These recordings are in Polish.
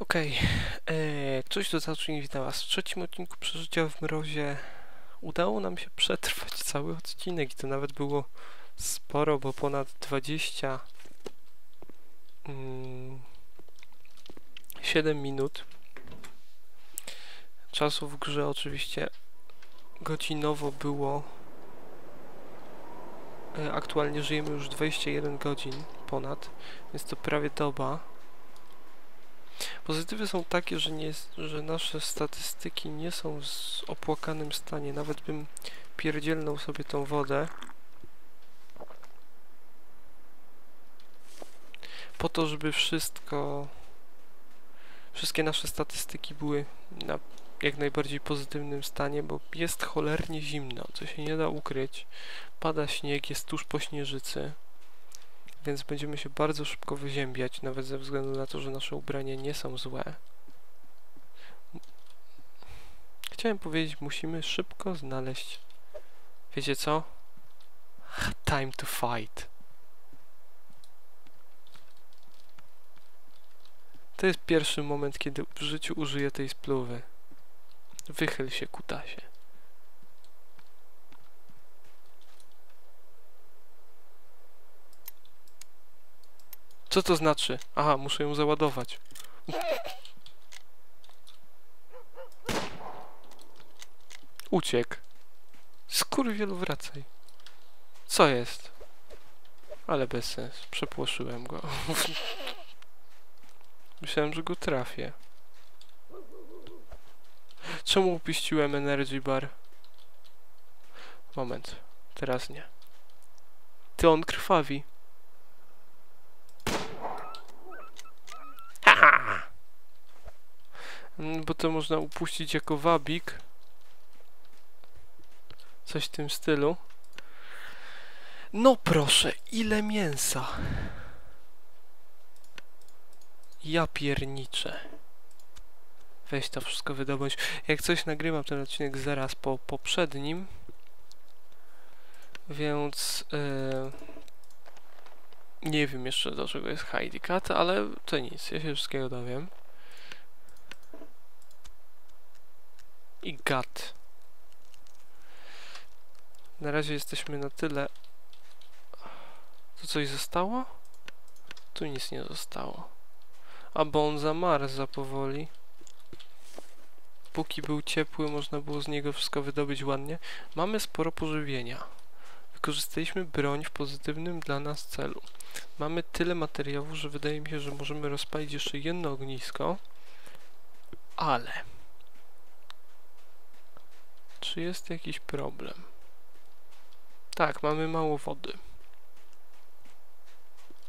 Okej, okay. ktoś do zacznie witam was. W trzecim odcinku Przeżycia w Mrozie udało nam się przetrwać cały odcinek i to nawet było sporo, bo ponad 20 mm, 7 minut czasu w grze oczywiście godzinowo było e, aktualnie żyjemy już 21 godzin ponad, więc to prawie doba Pozytywy są takie, że, nie, że nasze statystyki nie są w opłakanym stanie. Nawet bym pierdzielnął sobie tą wodę. Po to, żeby wszystko... Wszystkie nasze statystyki były na jak najbardziej pozytywnym stanie, bo jest cholernie zimno, co się nie da ukryć. Pada śnieg, jest tuż po śnieżycy więc będziemy się bardzo szybko wyziębiać, nawet ze względu na to, że nasze ubrania nie są złe. Chciałem powiedzieć, musimy szybko znaleźć... Wiecie co? Time to fight. To jest pierwszy moment, kiedy w życiu użyję tej spluwy. Wychyl się, kutasie. Co to znaczy? Aha, muszę ją załadować. Uciekł. Skurwielu, wracaj. Co jest? Ale bez sensu. Przepłoszyłem go. Myślałem, że go trafię. Czemu upiściłem energy bar? Moment. Teraz nie. Ty on krwawi. Mm, bo to można upuścić jako wabik. Coś w tym stylu. No proszę, ile mięsa. Ja pierniczę. Weź to wszystko wydobądź. Jak coś nagrywam ten odcinek zaraz po poprzednim. Więc... Yy, nie wiem jeszcze do czego jest Heidi Cat, ale to nic, ja się wszystkiego dowiem. I gat. Na razie jesteśmy na tyle... Tu coś zostało? Tu nic nie zostało. A bo on zamarza powoli. Póki był ciepły, można było z niego wszystko wydobyć ładnie. Mamy sporo pożywienia. Wykorzystaliśmy broń w pozytywnym dla nas celu. Mamy tyle materiałów, że wydaje mi się, że możemy rozpalić jeszcze jedno ognisko. Ale... Czy jest jakiś problem? Tak, mamy mało wody.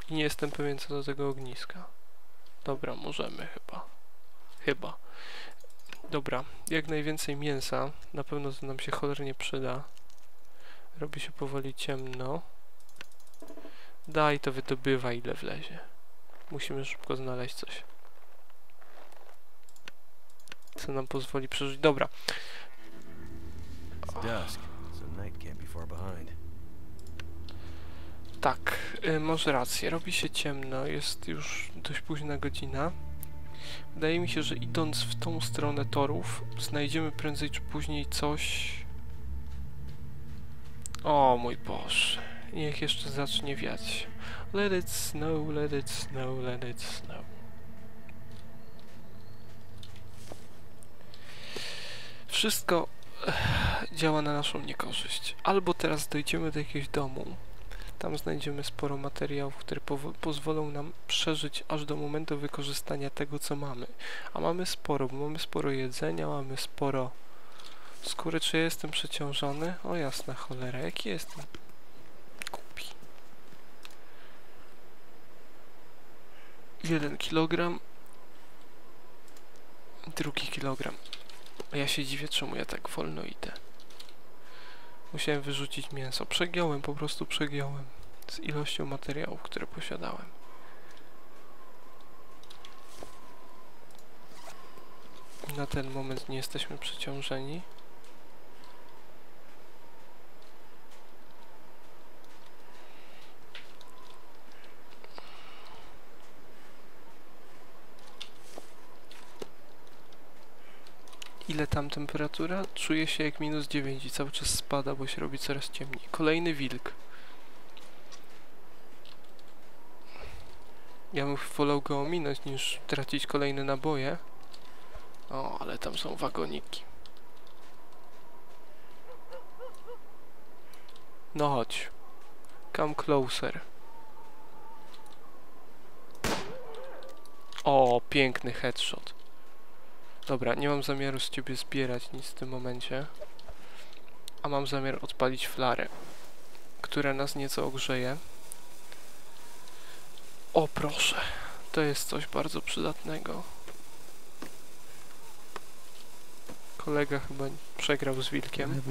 I nie jestem pewien co do tego ogniska. Dobra, możemy chyba. Chyba. Dobra, jak najwięcej mięsa. Na pewno to nam się cholernie przyda. Robi się powoli ciemno. Daj to wydobywa ile wlezie. Musimy szybko znaleźć coś. Co nam pozwoli przeżyć. Dobra. Tak, y, może rację. Robi się ciemno, jest już dość późna godzina. Wydaje mi się, że idąc w tą stronę torów, znajdziemy prędzej czy później coś... O mój Boże, niech jeszcze zacznie wiać. Let it snow, let it snow, let it snow. Wszystko działa na naszą niekorzyść. Albo teraz dojdziemy do jakiegoś domu, tam znajdziemy sporo materiałów, które pozwolą nam przeżyć aż do momentu wykorzystania tego, co mamy. A mamy sporo, bo mamy sporo jedzenia, mamy sporo skóry. Czy ja jestem przeciążony? O jasna cholera, jaki jestem? Kupi. Jeden kilogram. Drugi kilogram. Ja się dziwię, czemu ja tak wolno idę. Musiałem wyrzucić mięso. Przegiąłem, po prostu przegiąłem. Z ilością materiałów, które posiadałem. Na ten moment nie jesteśmy przeciążeni. Ile tam temperatura? Czuję się jak minus 9 i cały czas spada, bo się robi coraz ciemniej. Kolejny wilk. Ja bym wolał go ominąć niż tracić kolejne naboje. O, ale tam są wagoniki. No chodź. Come closer. O, piękny headshot. Dobra, nie mam zamiaru z ciebie zbierać nic w tym momencie. A mam zamiar odpalić flarę, która nas nieco ogrzeje. O proszę, to jest coś bardzo przydatnego. Kolega chyba przegrał z wilkiem.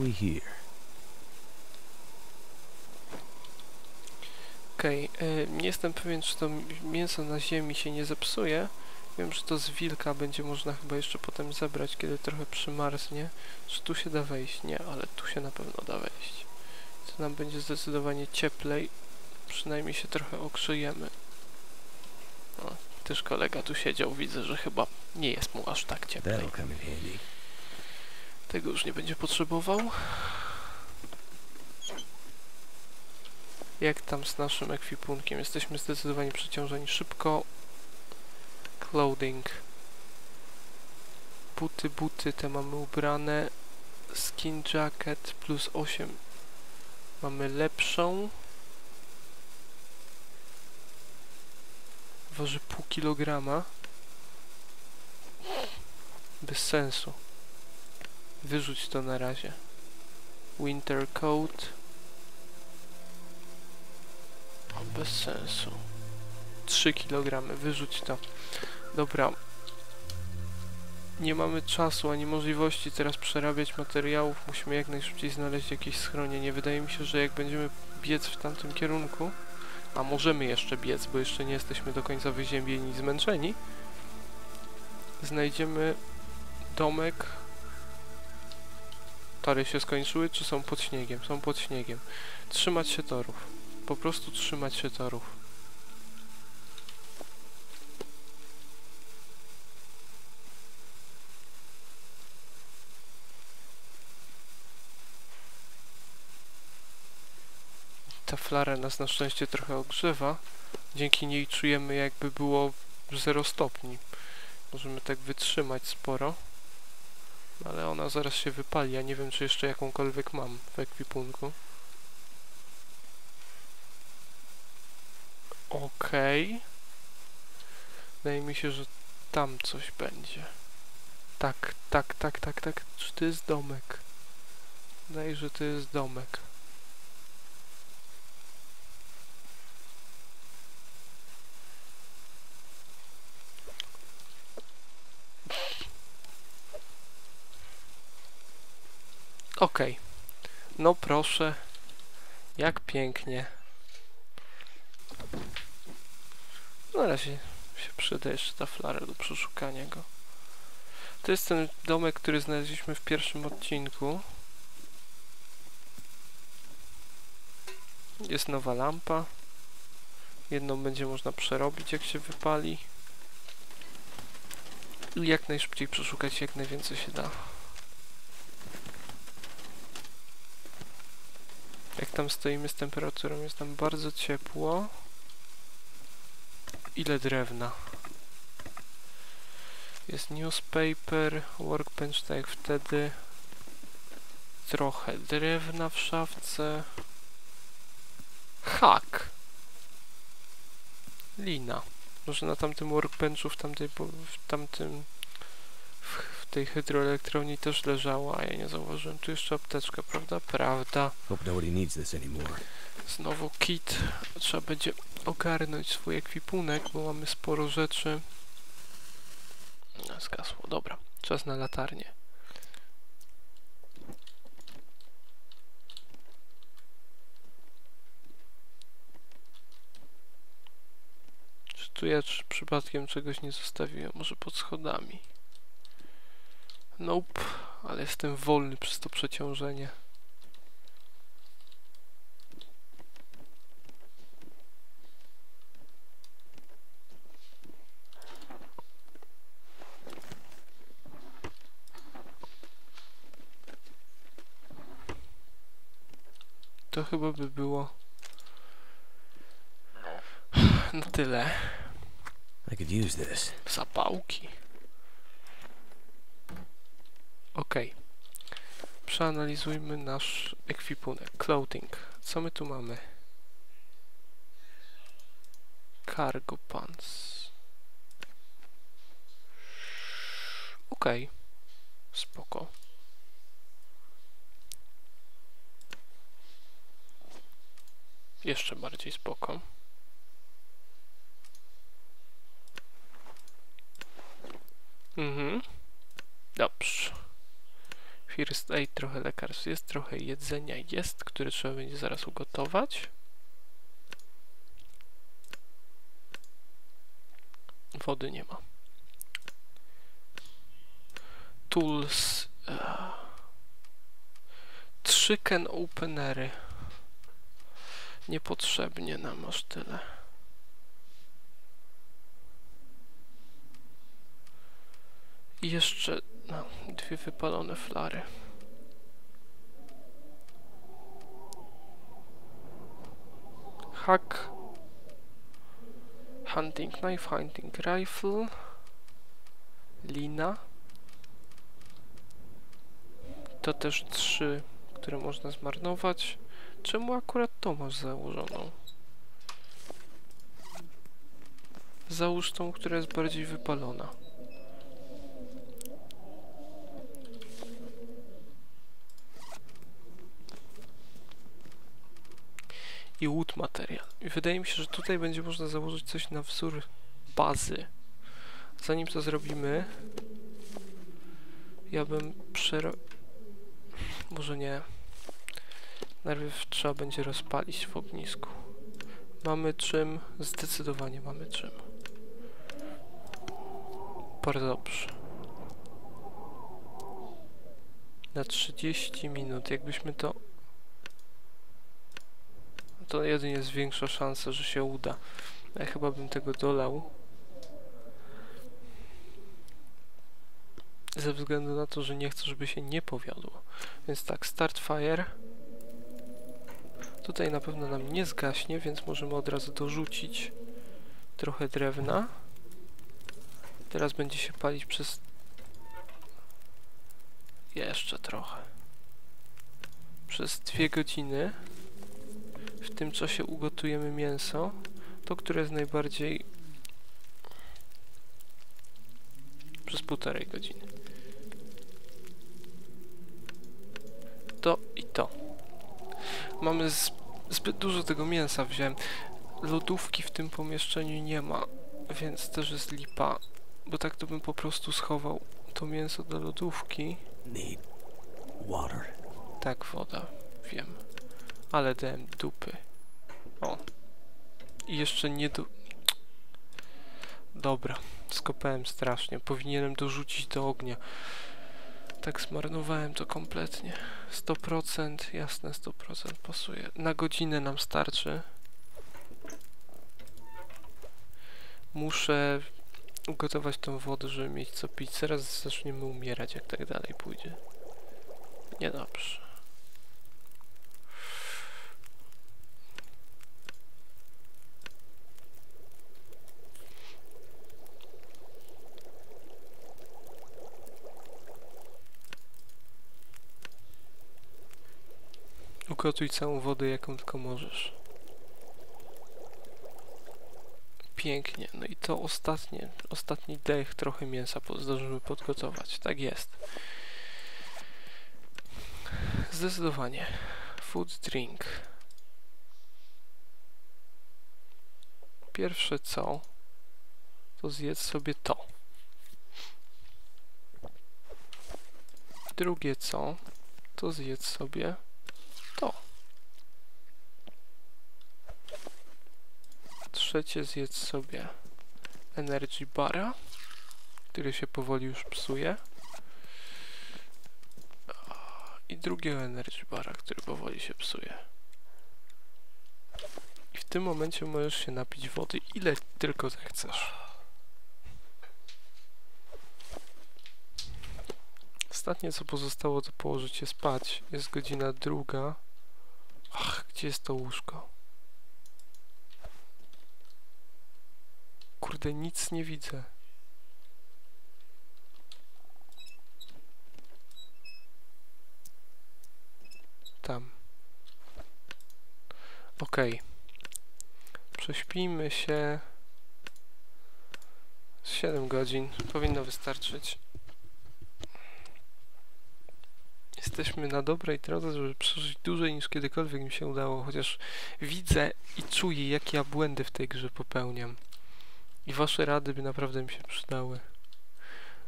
Okej, y, nie jestem pewien, czy to mięso na ziemi się nie zepsuje. Wiem, że to z wilka będzie można chyba jeszcze potem zebrać, kiedy trochę przymarznie. Czy tu się da wejść? Nie, ale tu się na pewno da wejść. To nam będzie zdecydowanie cieplej. Przynajmniej się trochę ogrzejemy. O, też kolega tu siedział, widzę, że chyba nie jest mu aż tak cieplej. Tego już nie będzie potrzebował. Jak tam z naszym ekwipunkiem? Jesteśmy zdecydowanie przeciążeni szybko. Clothing. Buty, buty te mamy ubrane. Skin jacket plus 8. Mamy lepszą. Waży pół kilograma. Bez sensu. Wyrzuć to na razie. Winter coat. Bez sensu. 3 kg, wyrzuć to. Dobra. Nie mamy czasu ani możliwości teraz przerabiać materiałów. Musimy jak najszybciej znaleźć jakieś schronienie. Wydaje mi się, że jak będziemy biec w tamtym kierunku, a możemy jeszcze biec, bo jeszcze nie jesteśmy do końca wyziębieni i zmęczeni, znajdziemy domek Tory się skończyły, czy są pod śniegiem? Są pod śniegiem. Trzymać się torów. Po prostu trzymać się torów. Ta flara nas na szczęście trochę ogrzewa. Dzięki niej czujemy jakby było 0 stopni. Możemy tak wytrzymać sporo. Ale ona zaraz się wypali. Ja nie wiem, czy jeszcze jakąkolwiek mam w ekwipunku. Okej. Wydaje mi się, że tam coś będzie. Tak, tak, tak, tak, tak. Czy to jest domek? Wydaje, że to jest domek. Okej. No proszę. Jak pięknie. Na razie się przyda jeszcze ta flara do przeszukania go. To jest ten domek, który znaleźliśmy w pierwszym odcinku. Jest nowa lampa. Jedną będzie można przerobić, jak się wypali. I jak najszybciej przeszukać jak najwięcej się da. Jak tam stoimy z temperaturą, jest tam bardzo ciepło. Ile drewna? Jest newspaper, workbench tak jak wtedy. Trochę drewna w szafce. Hak! Lina. Może na tamtym workbenchu, w tamtej, w tamtym, tej hydroelektrowni też leżała, a ja nie zauważyłem. Tu jeszcze apteczka, prawda? Prawda. Znowu kit. Trzeba będzie ogarnąć swój ekwipunek, bo mamy sporo rzeczy. Zgasło. Dobra. Czas na latarnię. Czy tu ja czy przypadkiem czegoś nie zostawiłem? Może pod schodami? Nope, ale jestem wolny przez to przeciążenie. To chyba by było no. na tyle. I could use this. Zapałki. Okej. Przeanalizujmy nasz ekwipunek. Clothing. Co my tu mamy? Cargo pants. Okej. Spoko. Jeszcze bardziej spoko. Mhm. Dobrze. First aid, trochę lekarstw jest, trochę jedzenia jest, które trzeba będzie zaraz ugotować. Wody nie ma. Tools. Trzy can openery. Niepotrzebnie nam aż tyle. I jeszcze no, dwie wypalone flary. Hack. Hunting knife, hunting rifle. Lina. To też trzy, które można zmarnować. Czemu akurat to masz założoną? Załóż tą, która jest bardziej wypalona. I wood material. I wydaje mi się, że tutaj będzie można założyć coś na wzór bazy. Zanim to zrobimy, ja bym przero... Może nie. Najpierw trzeba będzie rozpalić w ognisku. Mamy czym? Zdecydowanie mamy czym. Bardzo dobrze. Na 30 minut. Jakbyśmy to to jedynie zwiększa szansę, że się uda. Ja chyba bym tego dolał. Ze względu na to, że nie chcę, żeby się nie powiodło. Więc tak, start fire. Tutaj na pewno nam nie zgaśnie, więc możemy od razu dorzucić trochę drewna. Teraz będzie się palić przez... Jeszcze trochę. Przez dwie godziny. W tym czasie ugotujemy mięso. To, które jest najbardziej... Przez półtorej godziny. To i to. Mamy zbyt dużo tego mięsa wziąłem. Lodówki w tym pomieszczeniu nie ma, więc też jest lipa. Bo tak to bym po prostu schował to mięso do lodówki. Need water. Tak, woda. Wiem. Ale dałem dupy. O. I jeszcze nie do... Dobra. Skopałem strasznie. Powinienem dorzucić do ognia. Tak zmarnowałem to kompletnie. 100%, jasne 100% pasuje. Na godzinę nam starczy. Muszę ugotować tą wodę, żeby mieć co pić. Zaraz zaczniemy umierać, jak tak dalej pójdzie. Niedobrze. Ugotuj całą wodę, jaką tylko możesz. Pięknie. No i to ostatnie, ostatni dech, trochę mięsa zdążymy podgotować. Tak jest. Zdecydowanie. Food drink. Pierwsze co, to zjedz sobie to. Drugie co, to zjedz sobie to. Trzecie zjedz sobie energy bara, który się powoli już psuje. I drugiego energy bara, który powoli się psuje. I w tym momencie możesz się napić wody ile tylko zechcesz. Ostatnie co pozostało to położyć się spać. Jest godzina druga. Ach, Gdzie jest to łóżko? Kurde, nic nie widzę. Tam. Okej. Prześpijmy się. Z 7 godzin powinno wystarczyć. Jesteśmy na dobrej drodze, żeby przeżyć dłużej niż kiedykolwiek mi się udało, chociaż widzę i czuję, jakie ja błędy w tej grze popełniam. I wasze rady by naprawdę mi się przydały.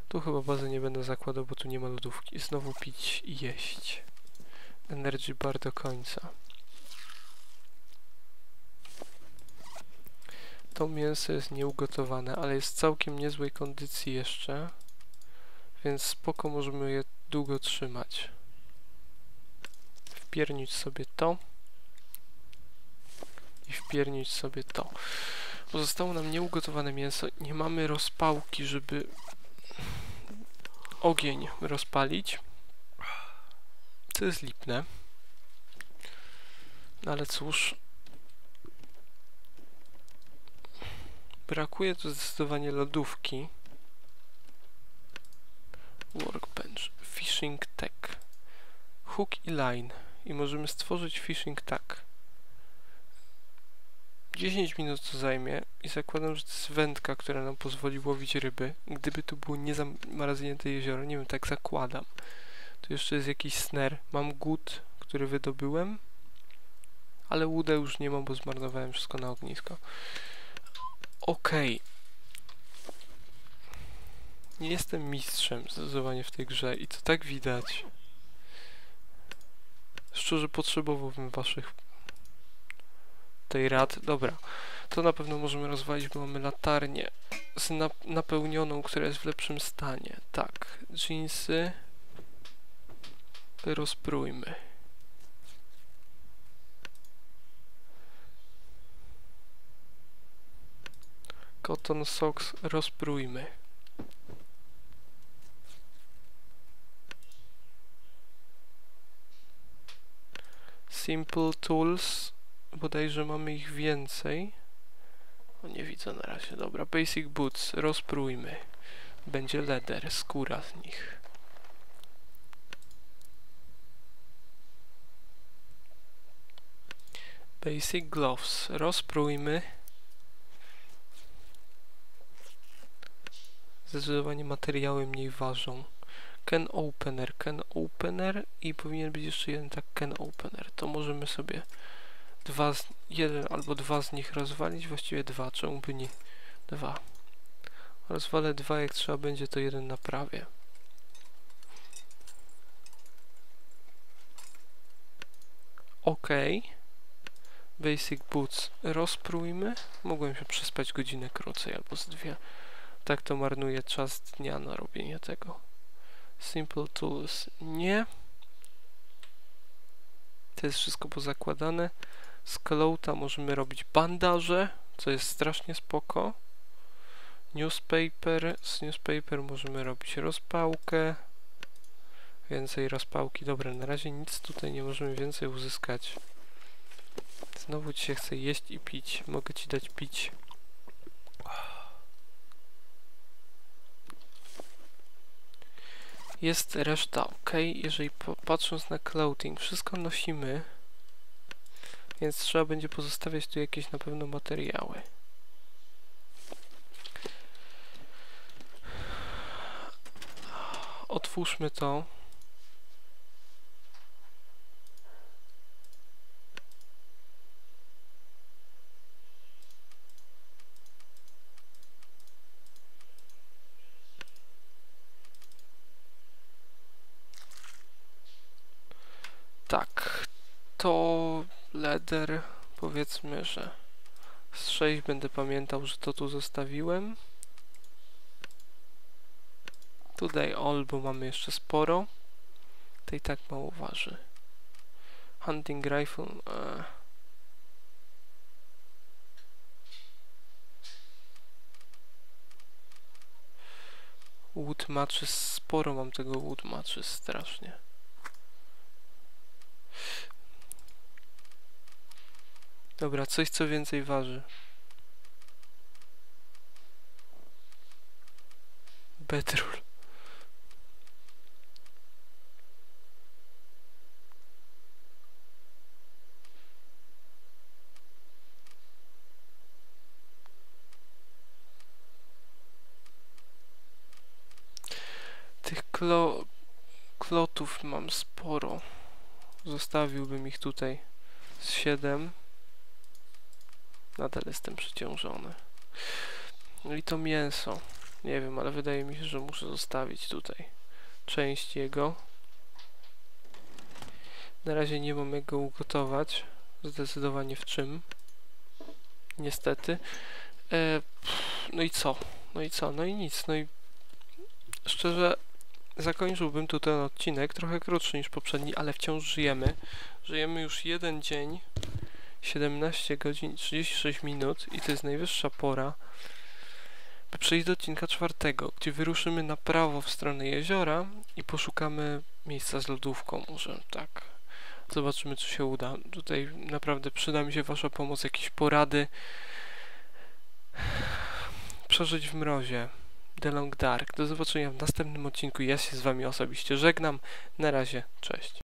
Tu chyba bazy nie będę zakładał, bo tu nie ma lodówki. Znowu pić i jeść. Energy bar do końca. To mięso jest nieugotowane, ale jest w całkiem niezłej kondycji jeszcze. Więc spoko możemy je długo trzymać. Wpiernić sobie to. I wpiernić sobie to. Pozostało nam nieugotowane mięso. Nie mamy rozpałki, żeby ogień rozpalić. Co jest lipne. No ale cóż. Brakuje tu zdecydowanie lodówki. Workbench. Fishing tag. Hook i line. I możemy stworzyć fishing tag. 10 minut to zajmie i zakładam, że to jest wędka, która nam pozwoli łowić ryby. Gdyby to było niezamarznięte jezioro, nie wiem, tak zakładam. Tu jeszcze jest jakiś sner. Mam gut, który wydobyłem, ale łudę już nie mam, bo zmarnowałem wszystko na ognisko. Okej. Okay. Nie jestem mistrzem zdecydowanie w tej grze i to tak widać. Szczerze potrzebowałbym waszych tej rad. Dobra, to na pewno możemy rozwalić, bo mamy latarnię z nap napełnioną, która jest w lepszym stanie. Tak, jeansy rozprójmy. Cotton socks rozprójmy. Simple tools bodajże mamy ich więcej. O, nie widzę na razie. Dobra, basic boots, rozprójmy. Będzie leather, skóra z nich. Basic gloves, rozprójmy. Zdecydowanie materiały mniej ważą. Can opener, can opener i powinien być jeszcze jeden tak can opener. To możemy sobie dwa z, jeden albo dwa z nich rozwalić, właściwie dwa, czemu by nie dwa. Rozwalę dwa, jak trzeba będzie, to jeden naprawię. OK. Basic Boots rozprójmy. Mogłem się przespać godzinę krócej albo z dwie. Tak to marnuje czas dnia na robienie tego. Simple Tools nie. To jest wszystko pozakładane. Z Clouta możemy robić bandaże, co jest strasznie spoko. Newspaper, z newspaper możemy robić rozpałkę. Więcej rozpałki. Dobra, na razie nic tutaj nie możemy więcej uzyskać. Znowu ci się chce jeść i pić. Mogę ci dać pić. Jest reszta ok. Jeżeli patrząc na clothing, wszystko nosimy. Więc trzeba będzie pozostawiać tu jakieś na pewno materiały. Otwórzmy to. Tak, to leder, powiedzmy, że z 6 będę pamiętał, że to tu zostawiłem. Tutaj all, bo mamy jeszcze sporo. To i tak mało waży. Hunting rifle. E. Wood matches, sporo mam tego wood matches, strasznie. Dobra, coś co więcej waży. Bedroll. Tych klo... klotów mam sporo. Zostawiłbym ich tutaj z 7. Nadal jestem przeciążony. No i to mięso. Nie wiem, ale wydaje mi się, że muszę zostawić tutaj część jego. Na razie nie mam jak go ugotować. Zdecydowanie w czym. Niestety. E, pff, no i co? No i co? No i nic. No i szczerze zakończyłbym tu ten odcinek. Trochę krótszy niż poprzedni, ale wciąż żyjemy. Żyjemy już jeden dzień. 17 godzin 36 minut i to jest najwyższa pora, by przejść do odcinka czwartego, gdzie wyruszymy na prawo w stronę jeziora i poszukamy miejsca z lodówką. Może tak. Zobaczymy, co się uda. Tutaj naprawdę przyda mi się Wasza pomoc, jakieś porady. Przeżyć w mrozie. The Long Dark. Do zobaczenia w następnym odcinku. Ja się z Wami osobiście żegnam. Na razie, cześć.